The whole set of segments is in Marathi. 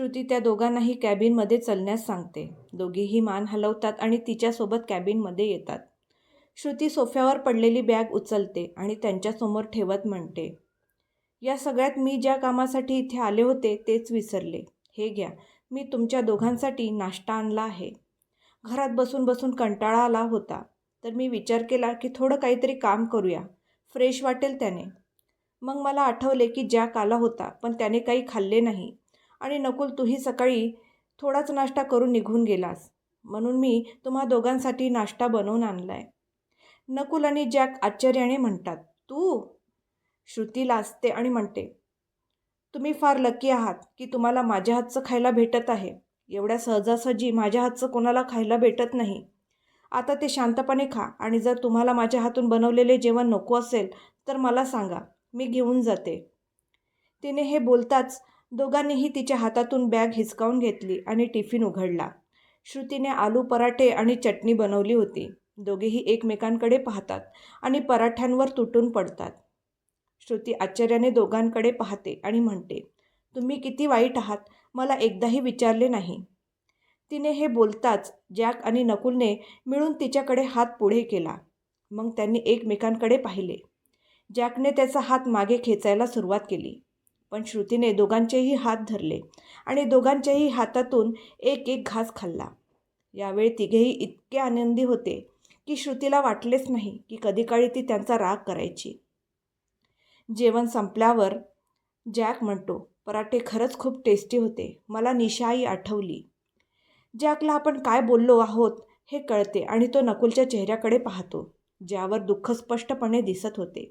श्रुती त्या दोघांनाही कॅबिनमध्ये चलण्यास सांगते. दोघेही मान हलवतात आणि तिच्यासोबत कॅबिनमध्ये येतात. श्रुती सोफ्यावर पडलेली बॅग उचलते आणि त्यांच्यासमोर ठेवत म्हणते या सगळ्यात मी ज्या कामासाठी इथे आले होते तेच विसरले. हे घ्या मी तुमच्या दोघांसाठी नाश्ता आणला आहे. घरात बसून बसून कंटाळा आला होता. तर मी विचार केला की थोडं काहीतरी काम करूया. फ्रेश वाटेल त्याने. मग मला आठवले की जॅक आला होता पण त्याने काही खाल्ले नाही. आणि नकुल तूही सकाळी थोडाच नाश्ता करून निघून गेलास. म्हणून मी तुम्हा दोघांसाठी नाश्ता बनवून आणला आहे नकुल आणि जॅक आश्चर्याने म्हणतात तू? श्रुती लाजते आणि म्हणते तुम्ही फार लकी आहात की तुम्हाला माझ्या हातचं खायला भेटत आहे. एवढ्या सहजासहजी माझ्या हातचं कोणाला खायला भेटत नाही. आता ते शांतपणे खा आणि जर तुम्हाला माझ्या हातून बनवलेले जेवण नको असेल तर मला सांगा मी घेऊन जाते. तिने हे बोलताच दोघांनीही तिच्या हातातून बॅग हिसकावून घेतली आणि टिफिन उघडला. श्रुतीने आलू पराठे आणि चटणी बनवली होती. दोघेही एकमेकांकडे पाहतात आणि पराठ्यांवर तुटून पडतात. श्रुती आश्चर्याने दोघांकडे पाहते आणि म्हणते तुम्ही किती वाईट आहात. मला एकदाही विचारले नाही. तिने हे बोलताच जॅक आणि नकुलने मिळून तिच्याकडे हात पुढे केला. मग त्यांनी एकमेकांकडे पाहिले. जॅकने त्याचा हात मागे खेचायला सुरुवात केली. पण श्रुतीने दोघांचेही हात धरले आणि दोघांच्याही हातातून एक एक घास खाल्ला. यावेळी तिघेही इतके आनंदी होते की श्रुतीला वाटलेच नाही की कधीकाळी ती त्यांचा राग करायची. जेवण संपल्यावर जॅक म्हणतो पराठे खरंच खूप टेस्टी होते. मला निशाई आठवली. जॅकला आपण काय बोललो आहोत हे कळते आणि तो नकुलच्या चेहऱ्याकडे पाहतो ज्यावर दुःख स्पष्टपणे दिसत होते.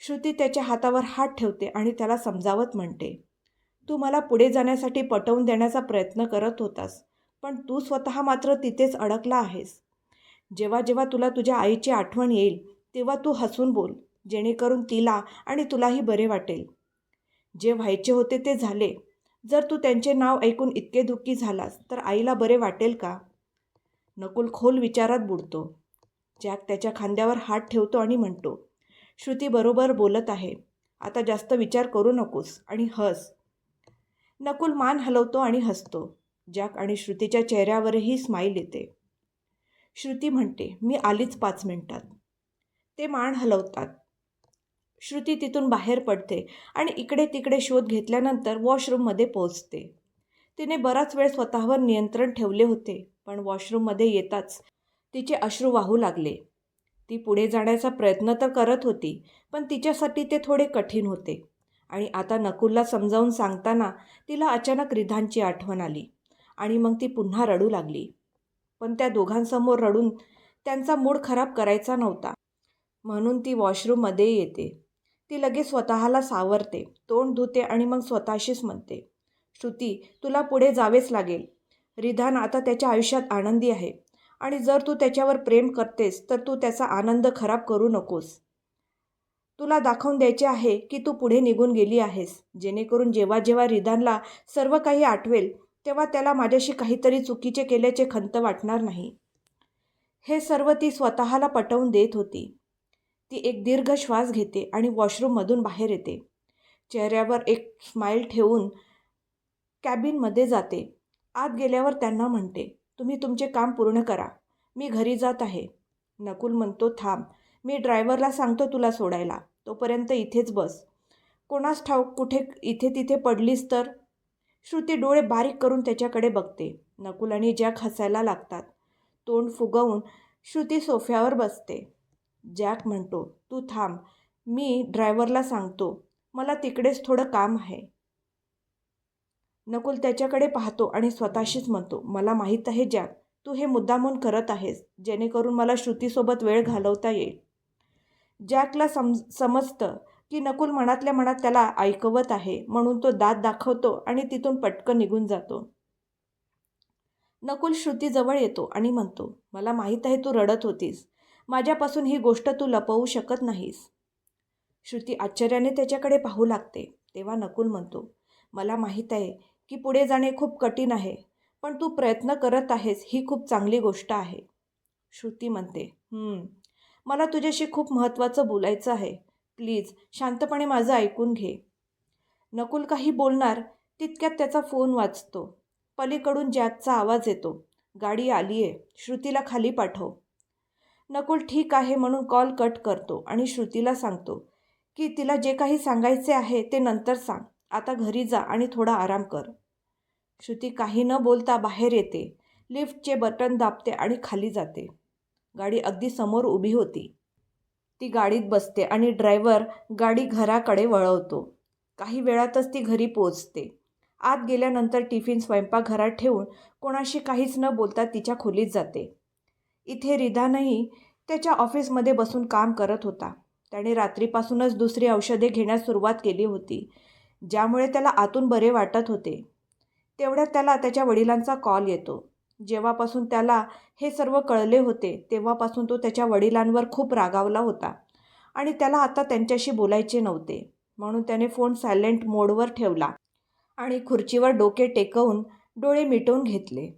श्रुती त्याच्या हातावर हात ठेवते आणि त्याला समजावत म्हणते तू मला पुढे जाण्यासाठी पटवून देण्याचा प्रयत्न करत होतास पण तू स्वतः मात्र तिथेच अडकला आहेस. जेव्हा जेव्हा तुला तुझ्या आईची आठवण येईल तेव्हा तू हसून बोल जेणेकरून तिला आणि तुलाही बरे वाटेल. जे व्हायचे होते ते झाले. जर तू त्यांचे नाव ऐकून इतके दुःखी झालास तर आईला बरे वाटेल का? नकुल खोल विचारात बुडतो. जॅक त्याच्या खांद्यावर हात ठेवतो आणि म्हणतो श्रुती बरोबर बोलत आहे. आता जास्त विचार करू नकोस आणि हस. नकुल मान हलवतो आणि हसतो. जॅक आणि श्रुतीच्या चेहऱ्यावरही स्माईल येते. श्रुती म्हणते मी आलीच पाच मिनिटात. ते मान हलवतात. श्रुती तिथून बाहेर पडते आणि इकडे तिकडे शोध घेतल्यानंतर वॉशरूममध्ये पोहोचते. तिने बराच वेळ स्वतःवर नियंत्रण ठेवले होते पण वॉशरूममध्ये येताच तिचे अश्रू वाहू लागले. ती पुढे जाण्याचा प्रयत्न तर करत होती पण तिच्यासाठी ते थोडे कठीण होते. आणि आता नकुलला समजावून सांगताना तिला अचानक रिधानची आठवण आली आणि मग ती पुन्हा रडू लागली. पण त्या दोघांसमोर रडून त्यांचा मूड खराब करायचा नव्हता. म्हणून ती वॉशरूममध्ये येते. ती लगेच स्वतःला सावरते तोंड धुते आणि मग स्वतःशीच म्हणते श्रुती तुला पुढे जावेच लागेल. रिधान आता त्याच्या आयुष्यात आनंदी आहे. आणि जर तू त्याच्यावर प्रेम करतेस तर तू त्याचा आनंद खराब करू नकोस. तुला दाखवून द्यायचे आहे की तू पुढे निघून गेली आहेस. जेणेकरून जेव्हा जेव्हा रिधानला सर्व काही आठवेल तेव्हा त्याला माझ्याशी काहीतरी चुकीचे केल्याचे खंत वाटणार नाही. हे सर्व ती स्वतःला पटवून देत होती. ती एक दीर्घ श्वास घेते आणि वॉशरूममधून बाहेर येते. चेहऱ्यावर एक स्माईल ठेवून कॅबिनमध्ये जाते. आत गेल्यावर त्यांना म्हणते तुम्ही तुमचे काम पूर्ण करा. मी घरी जात आहे. नकुल म्हणतो थांब. मी ड्रायव्हरला सांगतो तुला सोडायला. तोपर्यंत इथेच बस. कोणास ठाऊक कुठे इथे तिथे पडलीस तर? श्रुती डोळे बारीक करून त्याच्याकडे बघते. नकुल आणि जॅक हसायला लागतात. तोंड फुगवून श्रुती सोफ्यावर बसते. जॅक म्हणतो तू थांब. मी ड्रायव्हरला सांगतो. मला तिकडेच थोडं काम आहे. नकुल त्याच्याकडे पाहतो आणि स्वतःशीच म्हणतो मला माहीत आहे जॅक तू हे मुद्दामून करत आहेस जेणेकरून मला श्रुतीसोबत वेळ घालवता येईल. जॅकला सम समजतं की नकुल मनातल्या मनात त्याला ऐकवत आहे म्हणून तो दात दाखवतो आणि तिथून पटकन निघून जातो. नकुल श्रुतीजवळ येतो आणि म्हणतो मला माहीत आहे तू रडत होतीस. माझ्यापासून ही गोष्ट तू लपवू शकत नाहीस. श्रुती आश्चर्याने त्याच्याकडे पाहू लागते तेव्हा नकुल म्हणतो मला माहीत आहे की पुढे जाणे खूप कठीण आहे पण तू प्रयत्न करत आहेस ही खूप चांगली गोष्ट आहे. श्रुती म्हणते मला तुझ्याशी खूप महत्त्वाचं बोलायचं आहे. प्लीज शांतपणे माझं ऐकून घे. नकुल काही बोलणार तितक्यात त्याचा फोन वाजतो. पलीकडून जॅकचा आवाज येतो गाडी आली आहे श्रुतीला खाली पाठव. नकुल ठीक आहे म्हणून कॉल कट करतो आणि श्रुतीला सांगतो की तिला जे काही सांगायचे आहे ते नंतर सांग. आता घरी जा आणि थोडा आराम कर. श्रुती काही न बोलता बाहेर येते. लिफ्टचे बटन दाबते आणि खाली जाते. गाडी अगदी समोर उभी होती. ती गाडीत बसते आणि ड्रायव्हर गाडी घराकडे वळवतो. काही वेळातच ती घरी पोचते आत गेल्यानंतर टिफिन स्वयंपाकघरात ठेवून कोणाशी काहीच न बोलता तिच्या खोलीत जाते. इथे रिधानही त्याच्या ऑफिसमध्ये बसून काम करत होता. त्याने रात्रीपासूनच दुसरी औषधे घेण्यास सुरुवात केली होती. ज्यामुळे त्याला आतून बरे वाटत होते. तेवढ्यात त्याला त्याच्या वडिलांचा कॉल येतो. जेव्हापासून त्याला हे सर्व कळले होते तेव्हापासून तो त्याच्या वडिलांवर खूप रागावला होता आणि त्याला आता त्यांच्याशी बोलायचे नव्हते. म्हणून त्याने फोन सायलेंट मोडवर ठेवला आणि खुर्चीवर डोके टेकवून डोळे मिटवून घेतले.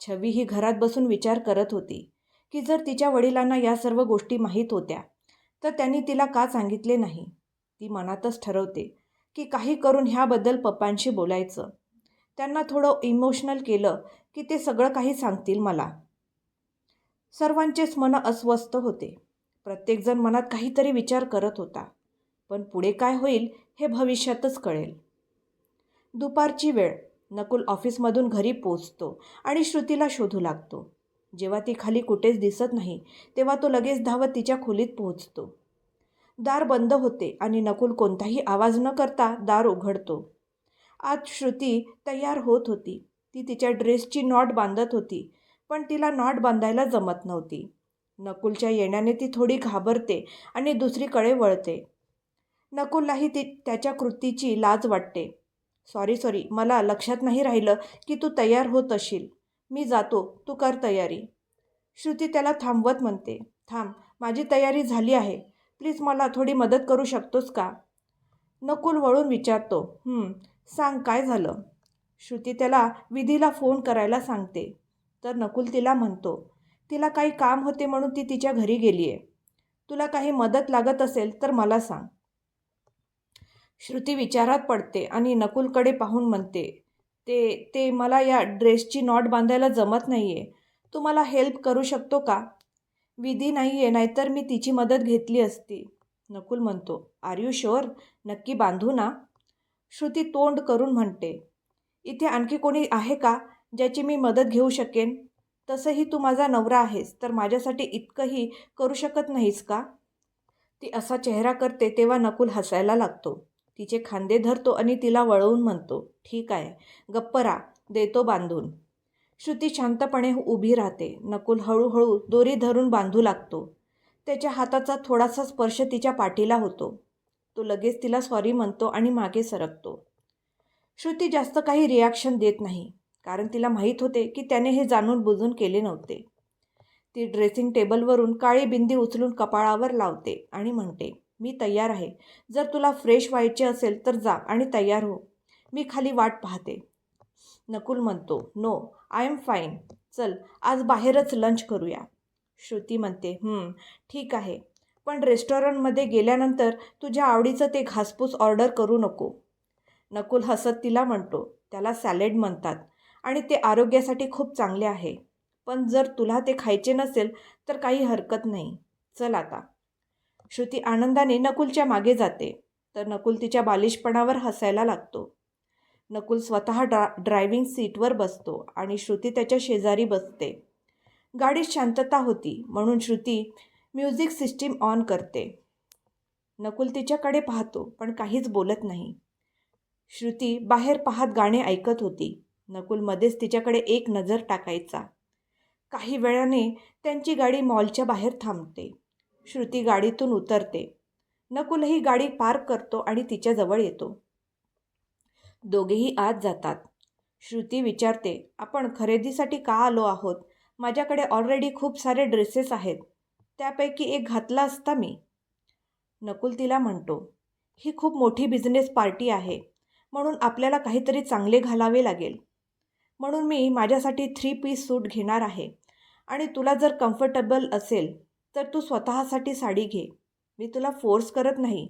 छवी ही घरात बसून विचार करत होती की जर तिच्या वडिलांना या सर्व गोष्टी माहीत होत्या तर त्यांनी तिला का सांगितले नाही? ती मनातच ठरवते. की काही करून ह्याबद्दल पप्पांशी बोलायचं. त्यांना थोडं इमोशनल केलं की ते सगळं काही सांगतील मला. सर्वांचेच मन अस्वस्थ होते. प्रत्येकजण मनात काहीतरी विचार करत होता. पण पुढे काय होईल हे भविष्यातच कळेल. दुपारची वेळ. नकुल ऑफिसमधून घरी पोचतो आणि श्रुतीला शोधू लागतो. जेव्हा ती खाली कुठेच दिसत नाही तेव्हा तो लगेच धावत तिच्या खोलीत पोहोचतो. दार बंद होते आणि नकुल कोणताही आवाज न करता दार उघडतो. आज श्रुती तयार होत होती. ती तिच्या ड्रेसची नॉट बांधत होती पण तिला नॉट बांधायला जमत नव्हती. नकुलच्या येण्याने ती थोडी घाबरते आणि दुसरीकडे वळते. नकुललाही ती त्याच्या कृतीची लाज वाटते. सॉरी सॉरी मला लक्षात नाही राहिलं की तू तयार होत असशील मी जातो तू कर तयारी. श्रुती त्याला थांबवत म्हणते. थांब माझी तयारी झाली आहे. प्लीज मला थोडी मदत करू शकतोस का? नकुल वळून विचारतो. सांग काय झालं? श्रुती त्याला विधीला फोन करायला सांगते. तर नकुल तिला म्हणतो तिला काही काम होते म्हणून ती तिच्या घरी गेली आहे तुला काही मदत लागत असेल तर मला सांग. श्रुती विचारात पडते आणि नकुलकडे पाहून म्हणते ते ते मला या ड्रेसची नॉट बांधायला जमत नाही आहे तू मला हेल्प करू शकतो का? विधी नाही आहे नाहीतर मी तिची मदत घेतली असती. नकुल म्हणतो आर यू शुअर नक्की बांधू ना. श्रुती तोंड करून म्हणते इथे आणखी कोणी आहे का ज्याची मी मदत घेऊ शकेन? तसंही तू माझा नवरा आहेस तर माझ्यासाठी इतकंही करू शकत नाहीस का? ती असा चेहरा करते तेव्हा नकुल हसायला लागतो. तिचे खांदे धरतो आणि तिला वळवून म्हणतो ठीक आहे गप्परा देतो बांधून. श्रुती शांतपणे उभी राहते. नकुल हळूहळू दोरी धरून बांधू लागतो. त्याच्या हाताचा थोडासा स्पर्श तिच्या पाठीला होतो. तो लगेच तिला सॉरी म्हणतो आणि मागे सरकतो. श्रुती जास्त काही रिॲक्शन देत नाही कारण तिला माहीत होते की त्याने हे जाणून बुजून केले नव्हते. ती ड्रेसिंग टेबलवरून काळी बिंदी उचलून कपाळावर लावते आणि म्हणते मी तयार आहे. जर तुला फ्रेश व्हायचे असेल तर जा आणि तयार हो. मी खाली वाट पाहते. नकुल म्हणतो नो आय एम फाईन चल आज बाहेरच लंच करूया. श्रुती म्हणते ठीक आहे. पण रेस्टॉरंटमध्ये गेल्यानंतर तुझ्या आवडीचं ते घासपूस ऑर्डर करू नको. नकुल हसत तिला म्हणतो त्याला सॅलेड म्हणतात आणि ते आरोग्यासाठी खूप चांगले आहे. पण जर तुला ते खायचे नसेल तर काही हरकत नाही. चल आता. श्रुती आनंदाने नकुलच्या मागे जाते. तर नकुल तिच्या बालिशपणावर हसायला लागतो. नकुल स्वतः ड्रा ड्रायव्हिंग सीटवर बसतो आणि श्रुती त्याच्या शेजारी बसते. गाडीत शांतता होती म्हणून श्रुती म्युझिक सिस्टीम ऑन करते. नकुल तिच्याकडे पाहतो पण काहीच बोलत नाही. श्रुती बाहेर पाहत गाणे ऐकत होती. नकुल मध्येच तिच्याकडे एक नजर टाकायचा. काही वेळाने त्यांची गाडी मॉलच्या बाहेर थांबते. श्रुती गाडीतून उतरते. नकुलही गाडी पार्क करतो आणि तिच्याजवळ येतो. दोघेही आत जातात. श्रुती विचारते आपण खरेदीसाठी का आलो आहोत? माझ्याकडे ऑलरेडी खूप सारे ड्रेसेस आहेत. त्यापैकी एक घातला असता मी. नकुल तिला म्हणतो ही खूप मोठी बिझनेस पार्टी आहे. म्हणून आपल्याला काहीतरी चांगले घालावे लागेल. म्हणून मी माझ्यासाठी थ्री पीस सूट घेणार आहे. आणि तुला जर कम्फर्टेबल असेल तर तू स्वतःसाठी साडी घे. मी तुला फोर्स करत नाही.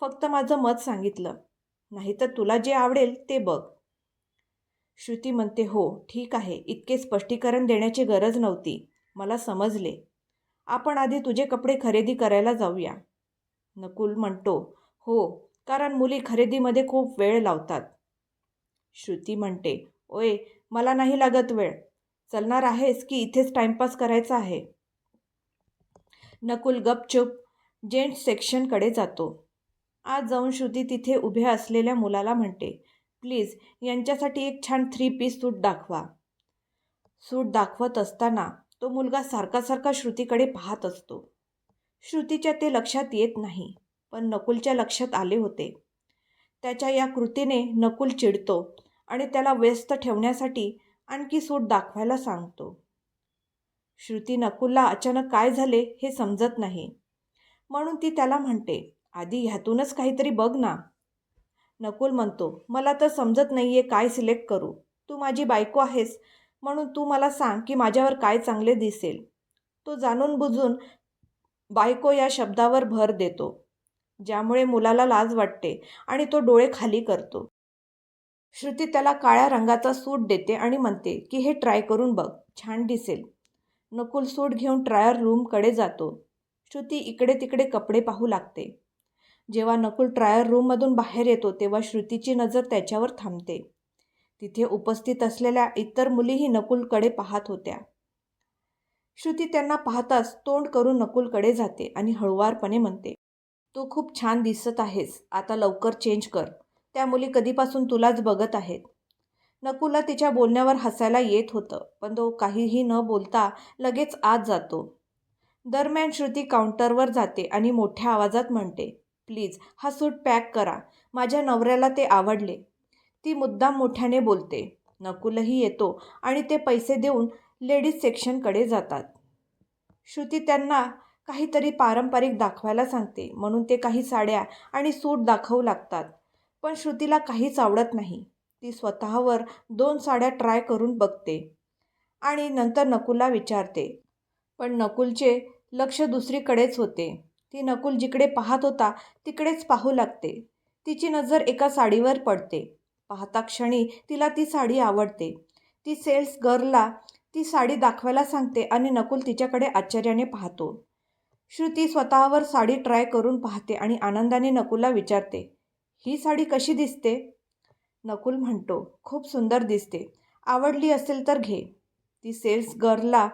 फक्त माझं मत सांगितलं. नाही तर तुला जे आवडेल ते बघ. श्रुती म्हणते हो ठीक आहे. इतके स्पष्टीकरण देण्याची गरज नव्हती. मला समजले. आपण आधी तुझे कपडे खरेदी करायला जाऊया. नकुल म्हणतो हो कारण मुली खरेदीमध्ये खूप वेळ लावतात. श्रुती म्हणते ओय मला नाही लागत वेळ. चलणार आहेस की इथेच टाइमपास करायचा आहे? नकुल गपचूप जेंट्स सेक्शनकडे जातो. आज जाऊन श्रुती तिथे उभ्या असलेल्या मुलाला म्हणते प्लीज यांच्यासाठी एक छान थ्री पीस सूट दाखवा. सूट दाखवत असताना तो मुलगा सारखा सारखा श्रुतीकडे पाहत असतो. श्रुतीच्या ते लक्षात येत नाही पण नकुलच्या लक्षात आले होते. त्याच्या या कृतीने नकुल चिडतो आणि त्याला व्यस्त ठेवण्यासाठी आणखी सूट दाखवायला सांगतो. श्रुती नकुलला अचानक काय झाले हे समजत नाही. म्हणून ती त्याला म्हणते आधी ह्यातूनच काहीतरी बघ ना. नकुल म्हणतो मला तर समजत नाही आहे काय सिलेक्ट करू. तू माझी बायको आहेस म्हणून तू मला सांग की माझ्यावर काय चांगले दिसेल. तो जाणून बुजून बायको या शब्दावर भर देतो ज्यामुळे मुलाला लाज वाटते आणि तो डोळे खाली करतो. श्रुती त्याला काळ्या रंगाचा सूट देते आणि म्हणते की हे ट्राय करून बघ छान दिसेल. नकुल सूट घेऊन ट्रायर रूमकडे जातो. श्रुती इकडे तिकडे कपडे पाहू लागते. जेव्हा नकुल ट्रायल रूममधून बाहेर येतो तेव्हा श्रुतीची नजर त्याच्यावर थांबते. तिथे उपस्थित असलेल्या इतर मुलीही नकुलकडे पाहत होत्या. श्रुती त्यांना पाहताच तोंड करून नकुलकडे जाते आणि हळुवारपणे म्हणते तू खूप छान दिसत आहेस. आता लवकर चेंज कर. त्या मुली कधीपासून तुलाच बघत आहेत. नकुलला तिच्या बोलण्यावर हसायला येत होतं पण तो काहीही न बोलता लगेच आत जातो. दरम्यान श्रुती काउंटरवर जाते आणि मोठ्या आवाजात म्हणते प्लीज हा सूट पॅक करा. माझ्या नवऱ्याला ते आवडले. ती मुद्दाम मोठ्याने बोलते नकुलही येतो आणि ते पैसे देऊन लेडीज सेक्शनकडे जातात. श्रुती त्यांना काहीतरी पारंपरिक दाखवायला सांगते म्हणून ते काही साड्या आणि सूट दाखवू लागतात. पण श्रुतीला काहीच आवडत नाही. ती स्वतःवर दोन साड्या ट्राय करून बघते आणि नंतर नकुलला विचारते. पण नकुलचे लक्ष दुसरीकडेच होते. ती नकुल जिकडे पाहत होता तिकडेच पाहू लागते. तिची नजर एका साडीवर पडते. पाहता क्षणी तिला ती साडी आवडते. ती सेल्स गर्लला ती साडी दाखवायला सांगते आणि नकुल तिच्याकडे आश्चर्याने पाहतो. श्रुती स्वतःवर साडी ट्राय करून पाहते आणि आनंदाने नकुलला विचारते ही साडी कशी दिसते? नकुल म्हणतो खूप सुंदर दिसते. आवडली असेल तर घे. ती सेल्स गर्लला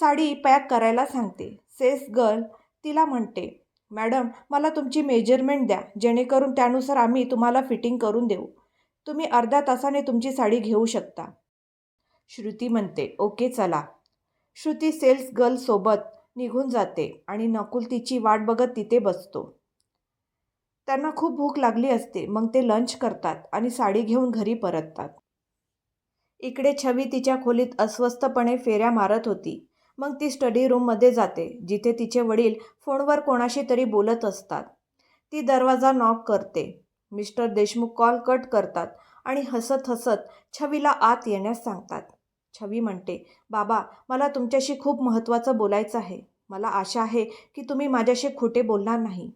साडी पॅक करायला सांगते. सेल्स गर्ल तिला म्हणते मॅडम मला तुमची मेजरमेंट द्या जेणेकरून त्यानुसार आम्ही तुम्हाला फिटिंग करून देऊ. तुम्ही अर्ध्या तासाने तुमची साडी घेऊ शकता. श्रुती म्हणते ओके चला. श्रुती सेल्स गर्लसोबत निघून जाते आणि नकुल तिची वाट बघत तिथे बसतो. त्यांना खूप भूक लागली असते मग ते लंच करतात आणि साडी घेऊन घरी परततात. इकडे छवी तिच्या खोलीत अस्वस्थपणे फेऱ्या मारत होती. मग ती स्टडी रूममध्ये जाते जिथे तिचे वडील फोनवर कोणाशी तरी बोलत असतात. ती दरवाजा नॉक करते. मिस्टर देशमुख कॉल कट करतात आणि हसत हसत छवीला आत येण्यास सांगतात. छवी म्हणते बाबा मला तुमच्याशी खूप महत्त्वाचं बोलायचं आहे. मला आशा आहे की तुम्ही माझ्याशी खोटे बोलणार नाही.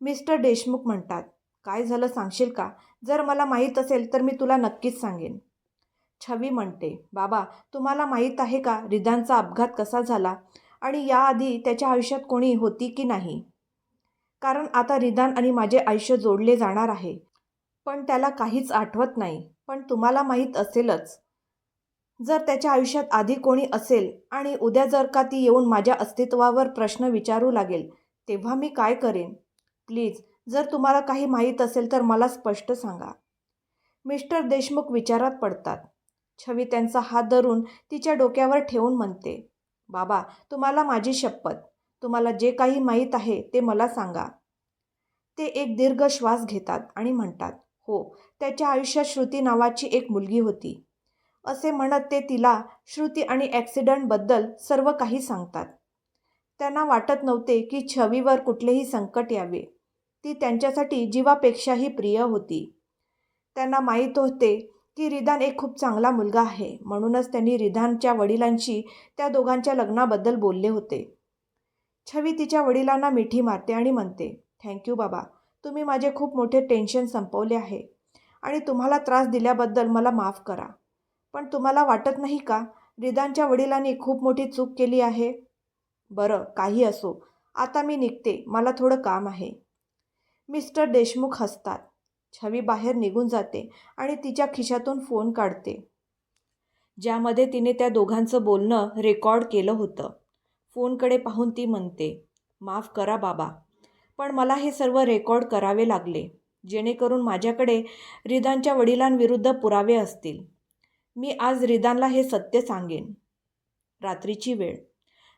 मिस्टर देशमुख म्हणतात काय झालं सांगशील का? जर मला माहीत असेल तर मी तुला नक्कीच सांगेन. छवी म्हणते. बाबा तुम्हाला माहीत आहे का रिदानचा अपघात कसा झाला? आणि याआधी त्याच्या आयुष्यात कोणी होती की नाही? कारण आता रिदान आणि माझे आयुष्य जोडले जाणार आहे. पण त्याला काहीच आठवत नाही. पण तुम्हाला माहीत असेलच. जर त्याच्या आयुष्यात आधी कोणी असेल आणि उद्या जर का ती येऊन माझ्या अस्तित्वावर प्रश्न विचारू लागेल तेव्हा मी काय करेन? प्लीज जर तुम्हाला काही माहीत असेल तर मला स्पष्ट सांगा. मिस्टर देशमुख विचारात पडतात. छवी त्यांचा हात धरून तिच्या डोक्यावर ठेवून म्हणते बाबा तुम्हाला माझी शपथ. तुम्हाला जे काही माहीत आहे ते मला सांगा. ते एक दीर्घ श्वास घेतात आणि म्हणतात हो त्याच्या आयुष्यात श्रुती नावाची एक मुलगी होती. असे म्हणत ते तिला श्रुती आणि ॲक्सिडंटबद्दल सर्व काही सांगतात. त्यांना वाटत नव्हते की छवीवर कुठलेही संकट यावे. ती त्यांच्यासाठी जीवापेक्षाही प्रिय होती. त्यांना माहीत होते की रिदान एक खूप चांगला मुलगा आहे. म्हणूनच त्यांनी रिधानच्या वडिलांशी त्या दोघांच्या लग्नाबद्दल बोलले होते. छवी तिच्या वडिलांना मिठी मारते आणि म्हणते थँक्यू बाबा. तुम्ही माझे खूप मोठे टेन्शन संपवले आहे. आणि तुम्हाला त्रास दिल्याबद्दल मला माफ करा. पण तुम्हाला वाटत नाही का रिदानच्या वडिलांनी खूप मोठी चूक केली आहे? बरं काही असो. आता मी निघते. मला थोडं काम आहे. मिस्टर देशमुख हसतात. छवी बाहेर निघून जाते आणि तिच्या खिशातून फोन काढते. ज्यामध्ये तिने त्या दोघांचं बोलणं रेकॉर्ड केलं होतं. फोनकडे पाहून ती म्हणते माफ करा बाबा पण मला हे सर्व रेकॉर्ड करावे लागले जेणेकरून माझ्याकडे रिदानच्या वडिलांविरुद्ध पुरावे असतील. मी आज रिदानला हे सत्य सांगेन. रात्रीची वेळ.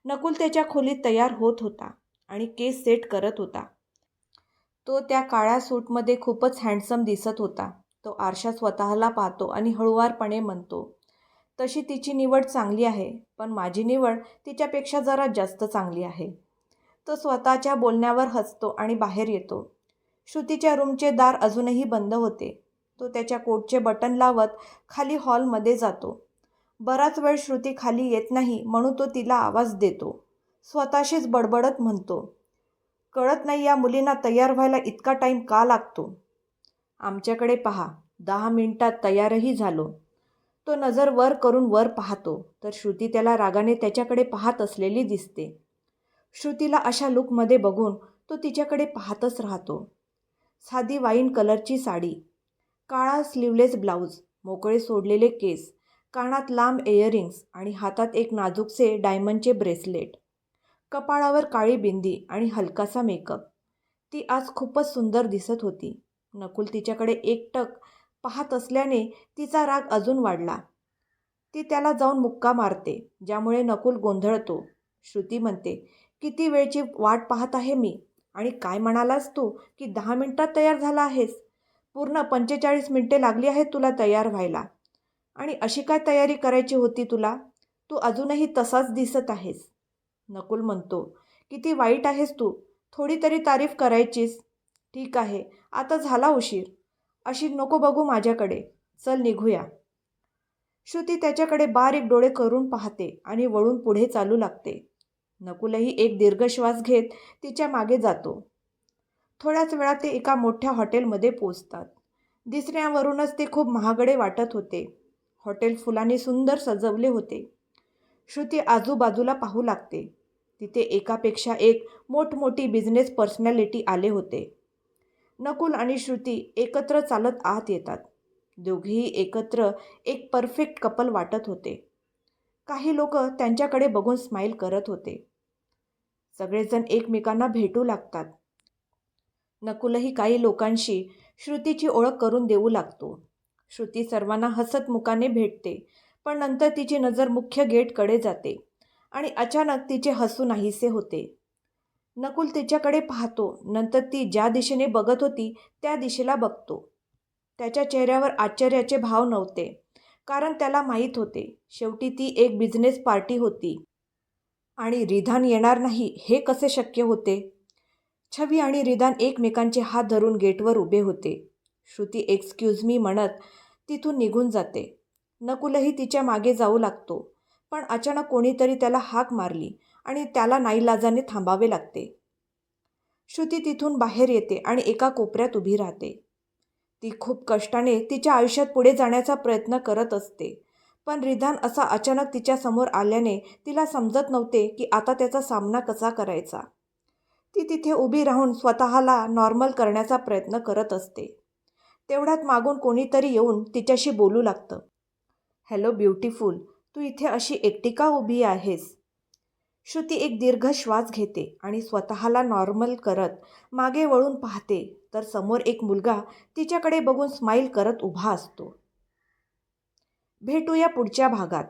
नकुल त्याच्या खोलीत तयार होत होता आणि केस सेट करत होता. तो त्या काळ्या सूटमध्ये खूपच हँडसम दिसत होता. तो आरशात स्वतःला पाहतो आणि हळुवारपणे म्हणतो तशी तिची निवड चांगली आहे पण माझी निवड तिच्यापेक्षा जरा जास्त चांगली आहे. तो स्वतःच्या बोलण्यावर हसतो आणि बाहेर येतो. श्रुतीच्या रूमचे दार अजूनही बंद होते. तो त्याच्या कोटचे बटन लावत खाली हॉलमध्ये जातो. बराच वेळ श्रुती खाली येत नाही म्हणून तो तिला आवाज देतो. स्वतःशीच बडबडत म्हणतो कळत नाही या मुलींना तयार व्हायला इतका टाईम का लागतो? आमच्याकडे पहा दहा मिनिटात तयारही झालो. तो नजर वर करून वर पाहतो तर श्रुती त्याला रागाने त्याच्याकडे पाहत असलेली दिसते. श्रुतीला अशा लुकमध्ये बघून तो तिच्याकडे पाहतच राहतो. साधी वाईन कलरची साडी काळा स्लीवलेस ब्लाऊज मोकळे सोडलेले केस कानात लांब इयरिंग्स आणि हातात एक नाजूकसे डायमंडचे ब्रेसलेट कपाळावर काळी बिंदी आणि हलकासा मेकअप. ती आज खूपच सुंदर दिसत होती. नकुल तिच्याकडे एकटक पाहत असल्याने तिचा राग अजून वाढला. ती त्याला जाऊन मुक्का मारते ज्यामुळे नकुल गोंधळतो. श्रुती म्हणते किती वेळची वाट पाहत आहे मी? आणि काय म्हणालास तू की दहा मिनिटात तयार झाला आहेस? पूर्ण पंचेचाळीस मिनटे लागली आहेत तुला तयार व्हायला. आणि अशी काय तयारी करायची होती तुला? तू अजूनही तसाच दिसत आहेस. नकुल म्हणतो. किती वाईट आहेस तू. थोडी तरी तारीफ करायचीस. ठीक आहे. आता झाला उशीर. अशी नको बघू माझ्याकडे. चल निघूया. श्रुती त्याच्याकडे बारीक डोळे करून पाहते आणि वळून पुढे चालू लागते. नकुलही एक दीर्घ श्वास घेत तिच्यामागे जातो. थोड्याच वेळात ते एका मोठ्या हॉटेलमध्ये पोचतात दिसण्यावरूनच ते खूप महागडे वाटत होते. हॉटेल फुलांनी सुंदर सजवले होते. श्रुती आजूबाजूला पाहू लागते. तिथे एकापेक्षा एक मोठमोठी बिझनेस पर्सनॅलिटी आले होते. नकुल आणि श्रुती एकत्र चालत आत येतात. दोघेही एकत्र एक परफेक्ट कपल वाटत होते. काही लोक त्यांच्याकडे बघून स्माईल करत होते. सगळेजण एकमेकांना भेटू लागतात. नकुलही काही लोकांशी श्रुतीची ओळख करून देऊ लागतो. श्रुती सर्वांना हसतमुखाने भेटते पण नंतर तिची नजर मुख्य गेटकडे जाते. आणि अचानक तिचे हसू नाहीसे होते. नकुल तिच्याकडे पाहतो. नंतर ती ज्या दिशेने बघत होती त्या दिशेला बघतो. त्याच्या चेहऱ्यावर आश्चर्याचे भाव नव्हते कारण त्याला माहीत होते. शेवटी ती एक बिझनेस पार्टी होती. आणि रिधान येणार नाही हे कसे शक्य होते? छवी आणि रिधान एकमेकांचे हात धरून गेटवर उभे होते. श्रुती एक्सक्यूज मी म्हणत तिथून निघून जाते. नकुलही तिच्यामागे जाऊ लागतो. पण अचानक कोणीतरी त्याला हाक मारली आणि त्याला नाईलाजाने थांबावे लागते. श्रुती तिथून बाहेर येते आणि एका कोपऱ्यात उभी राहते. ती खूप कष्टाने तिच्या आयुष्यात पुढे जाण्याचा प्रयत्न करत असते पण रिधान असा अचानक तिच्यासमोर आल्याने तिला समजत नव्हते की आता त्याचा सामना कसा करायचा. ती तिथे उभी राहून स्वतःला नॉर्मल करण्याचा प्रयत्न करत असते. तेवढ्यात मागून कोणीतरी येऊन तिच्याशी बोलू लागतं. हॅलो ब्युटिफुल तू इथे अशी एकटी का उभी आहेस. श्रुती एक दीर्घ श्वास घेते आणि स्वतःला नॉर्मल करत मागे वळून पाहते तर समोर एक मुलगा तिच्याकडे बघून स्माईल करत उभा असतो. भेटूया पुढच्या भागात.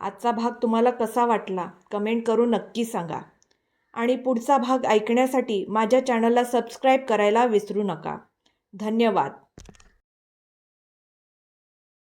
आजचा भाग तुम्हाला कसा वाटला कमेंट करून नक्की सांगा. आणि पुढचा भाग ऐकण्यासाठी माझ्या चॅनलला सबस्क्राईब करायला विसरू नका. धन्यवाद.